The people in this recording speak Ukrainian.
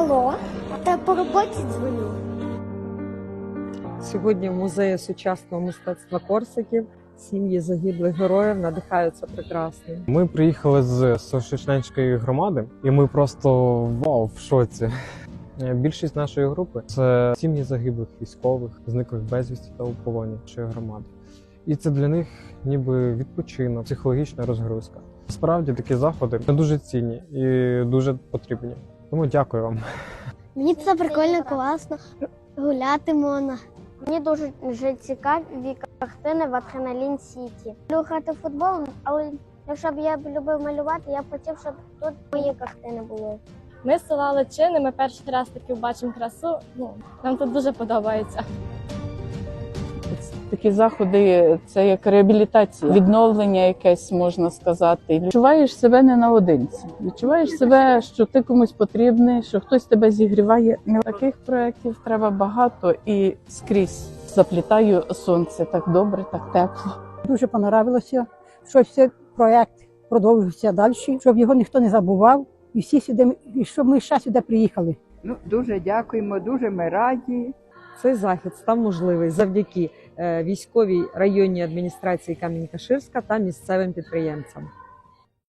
Алло, та по роботі дзвоню. Сьогодні в музеї сучасного мистецтва Корсиків сім'ї загиблих героїв надихаються прекрасно. Ми приїхали з Сошичненської громади, і ми просто вау в шоці. Е, Більшість нашої групи це сім'ї загиблих військових, зниклих безвісті та у полоні нашої громади. І це для них ніби відпочинок, психологічна розгрузка. Справді такі заходи дуже цінні і дуже потрібні. Тому дякую вам. Мені це прикольно, класно. Гуляти можна. Мені дуже цікаві картини в Адреналін Сіті. Люблю грати в футбол, але якщо б я любив малювати, я б хотів, щоб тут мої картини були. Ми з села Личини, ми перший раз таки бачимо красу. Ну, нам тут дуже подобається. Такі заходи це як реабілітація, відновлення якесь можна сказати. Відчуваєш себе не наодинці. Відчуваєш себе, що ти комусь потрібний, що хтось тебе зігріває. Таких проєктів треба багато і скрізь заплітаю сонце так добре, так тепло. Дуже понравилося, що цей проект продовжився далі, щоб його ніхто не забував, і всі сюди, і щоб ми ще сюди приїхали. Ну, дуже дякуємо, дуже ми раді. Цей захід став можливий завдяки е, військовій районній адміністрації Камінь-Каширська та місцевим підприємцям.